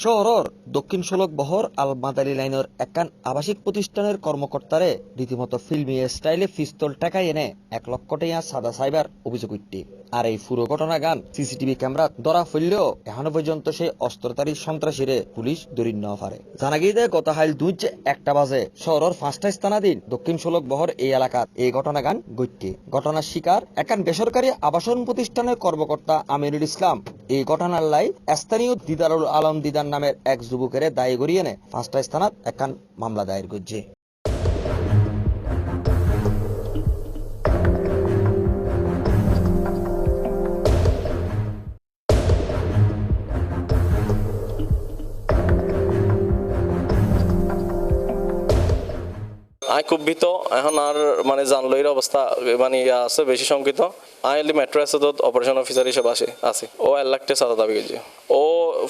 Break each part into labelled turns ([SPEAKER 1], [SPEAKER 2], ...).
[SPEAKER 1] শহরের দক্ষিণ সড়ক বহর আল মাদারি লাইনের একান আবাসিক প্রতিষ্ঠানের কর্মকর্তারে রীতিমতো ফিল্মি স্টাইলে পিস্তল টাকাই এনে এক লক্ষ টাকা সাদা সাইবার অভিযোগ উঠতে আর এই পুরো ঘটনা গান সিসিটিভি ক্যামেরা ধরা ফেললেও এখনও পর্যন্ত সেই অস্ত্রধারী সন্ত্রাসীরে পুলিশ দরিন ন পারে। জানা গিয়ে গত হাইল দুই একটা বাজে শহরের পাঁচটা স্থানাধীন দক্ষিণ সড়ক বহর এই এলাকাত এই ঘটনা গান গইতে ঘটনার শিকার একান বেসরকারি আবাসন প্রতিষ্ঠানের কর্মকর্তা আমিরুল ইসলাম এই ঘটনার লাই স্থানীয় দিদারুল আলম দিদার নামের এক যুবকের দায়ী করিয়ে পাঁচটা স্থানাত একান মামলা দায়ের করছে।
[SPEAKER 2] আমি খুব ভীত এখন আর মানে জানলইর অবস্থা মানে ইয়া আছে, বেশি শঙ্কিত। আমি এলি মেট্রো আছে তো অপারেশন অফিসার হিসেবে আসে, আছি। ও এক লাখ টাকা সাদা দাবি করছে। ও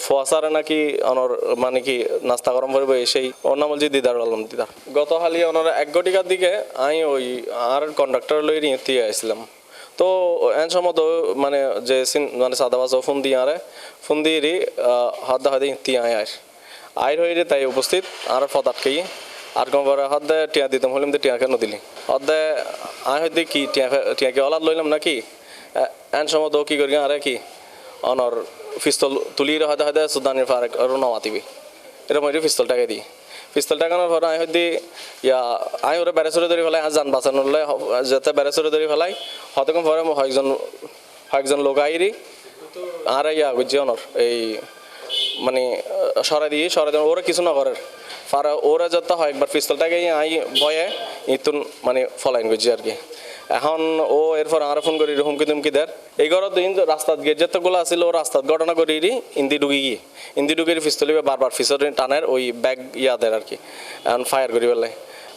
[SPEAKER 2] ফোয়াসারে নাকি অনর মানে কি নাস্তা গরম করবে, সেই ওর নাম বলছি দিদার আলম দিদার। গত হালি ওনার এক গটিকার দিকে আমি ওই আর কন্ডাক্টর লই নিয়ে আসছিলাম তো এন সময় তো মানে যে সিন- মানে সাদা বাস ফোন দিয়ে আরে ফোন দিয়ে হাত দা হাতে ইতি আয় আয় আয়ের হয়ে তাই উপস্থিত, আর ফত আটকেই। আর কম করে হদ্দে টিয়া দিতাম হলাম টিয়া কেন দিলি। হদ্দে আয় হইতে কি টিয়া টিয়া কে অলাদ লইলাম নাকি এন সময় তো কি করি আরে কি? অনর পিস্তল তুলি হয়তো হয়তো সুদানির ফারেক আর নমাতিবি এরকম হইতে পিস্তলটাকে দিই পিস্তল টাকানোর পর আমি হয়তো ইয়া আমি ওরা বেড়াচুরে ধরে ফেলাই আর যান বাঁচানোর যাতে বেড়াচুরে ধরে ফেলাই হতক্ষণ পরে মই কয়েকজন লোক আইরি আর ইয়া বুঝছি অনর, এই মানে সরাই দিয়ে সরাই ওরা কিছু না করার ফারা, ওরা যত হয়, একবার পিস্তলটাকে আই ভয়ে ইতুন মানে ফলাইন করছি আর কি। এখন ও এরপর আর ফোন করি হুমকি তুমকি দেয়। এই ঘরত দিন রাস্তাত গিয়ে যতগুলো আছিল, ও রাস্তাত ঘটনা করি ইন্দি ডুগি গিয়ে। ইন্দি ডুগির পিস্তলি বারবার ফিসর টানের ওই ব্যাগ ইয়া দেয় আর কি। এখন ফায়ার করি পেলাই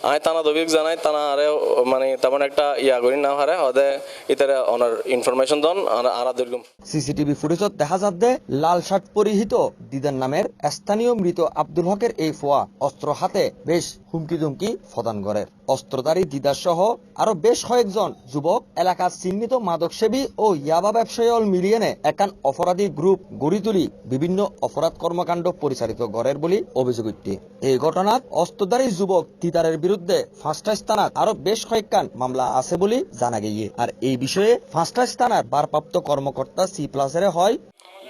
[SPEAKER 2] আমি তানা দবিক জানাই, তানা আরে মানে তেমন একটা ইয়া করি না, হারে হদে ইতারে অনার ইনফরমেশন দন, আর আরা দুর্গম
[SPEAKER 1] সিসিটিভি ফুটেজত দেখা দে লাল শার্ট পরিহিত, দিদার নামের স্থানীয় মৃত আব্দুল হকের এই ফোয়া, অস্ত্র হাতে, বেশ হুমকি দুমকি প্রদান করে। অস্ত্রধারী দিদার সহ আরও বেশ কয়েকজন যুবক, এলাকার চিহ্নিত মাদকসেবী ও ইয়াবা ব্যবসায়ী মিলিয়ে একান অপরাধী গ্রুপ গড়ি তুলি বিভিন্ন অপরাধ কর্মকাণ্ড পরিচালিত গড়ের বলি অভিযোগ উঠছে। এই ঘটনাত অস্ত্রধারী যুবক দিদারের বিরুদ্ধে ফাঁসটা স্থানাত আরও বেশ কয়েকখান মামলা আছে বলে জানা গিয়ে। আর এই বিষয়ে ফাঁসটা থানার ভারপ্রাপ্ত কর্মকর্তা সি প্লাসের হয়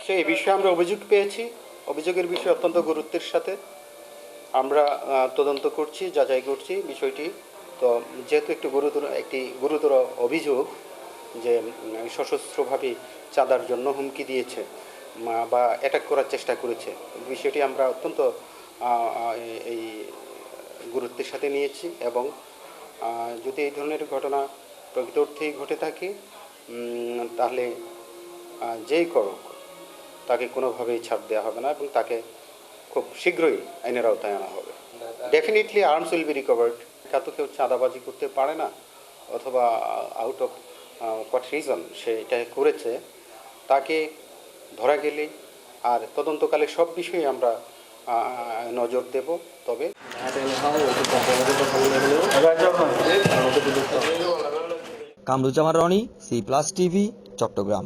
[SPEAKER 3] সে এই বিষয়ে আমরা অভিযোগ পেয়েছি। অভিযোগের বিষয়ে অত্যন্ত গুরুত্বের সাথে। আমরা তদন্ত করছি, যাচাই করছি বিষয়টি। তো যেহেতু একটি গুরুতর একটি গুরুতর অভিযোগ যে সশস্ত্রভাবে চাঁদার জন্য হুমকি দিয়েছে বা অ্যাটাক করার চেষ্টা করেছে, বিষয়টি আমরা অত্যন্ত এই গুরুত্বের সাথে নিয়েছি এবং যদি এই ধরনের ঘটনা প্রকৃত অর্থেই ঘটে থাকে তাহলে যেই করুক, তাকে কোনোভাবেই ছাড় দেওয়া হবে না এবং তাকে খুব শীঘ্রই আইনের আওতায় আনা হবে। Definitely arms will be recovered তো কেউ চাঁদাবাজি করতে পারে না, অথবা আউট অফ হোয়াট রিজন সে এটা করেছে। তাকে ধরা গেলে আর তদন্তকালে সব বিষয়ে আমরা নজর দেব, তবে
[SPEAKER 1] Kamruzzaman Roni C plus TV Chattogram.